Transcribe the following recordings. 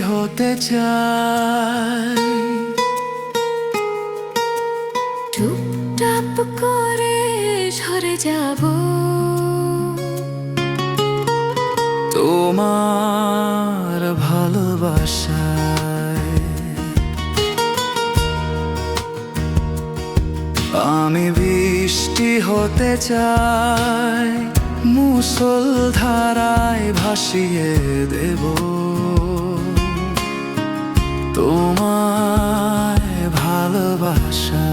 হতে চাই টুপটাপ করে সরে যাব। তোমার ভালোবাসায় আমি বৃষ্টি হতে চাই। মুসল ধারায় ভাসিয়ে দেব। তোমায় ভালোবাসায়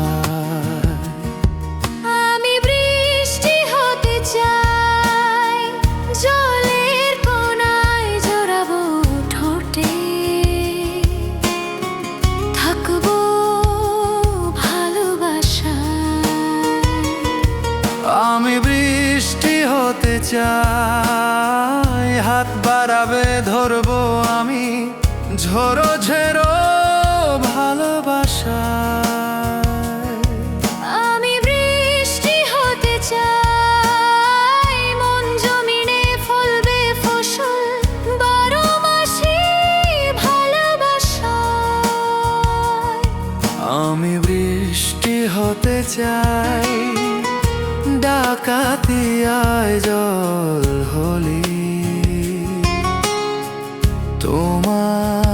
হতে চাই। ডাকাতিয়ায় জল হলি। তোমার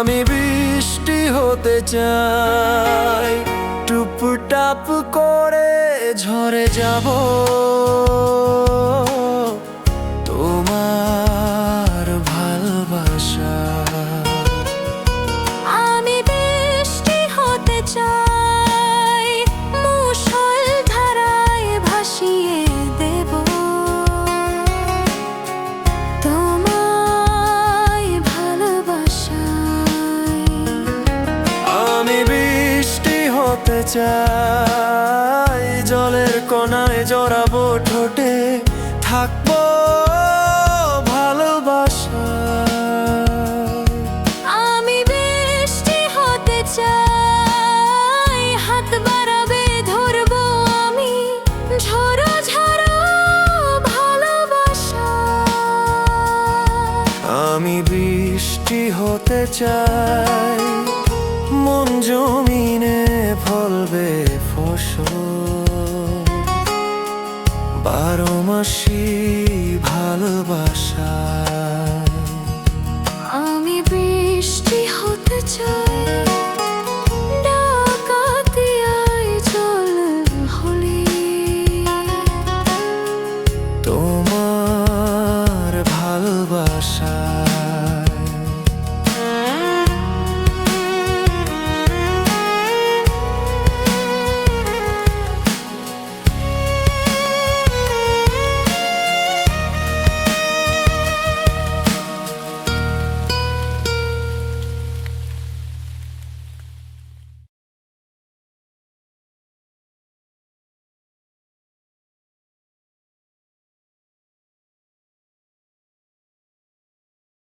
আমি বৃষ্টি হতে চাই। টুপ টাপ করে ঝরে যাব। চাই জলের কোনায় জড়াবো ঠোঁটে। থাকব ভালোবাসা আমি বৃষ্টি হতে চাই হাত বাড়াবে ধরবো ভালোবাসা। আমি বৃষ্টি হতে চাই মন জমিনে ফলবে ফসল। বারো মাসি ভালোবাসা। আমি বৃষ্টি হতে চাই।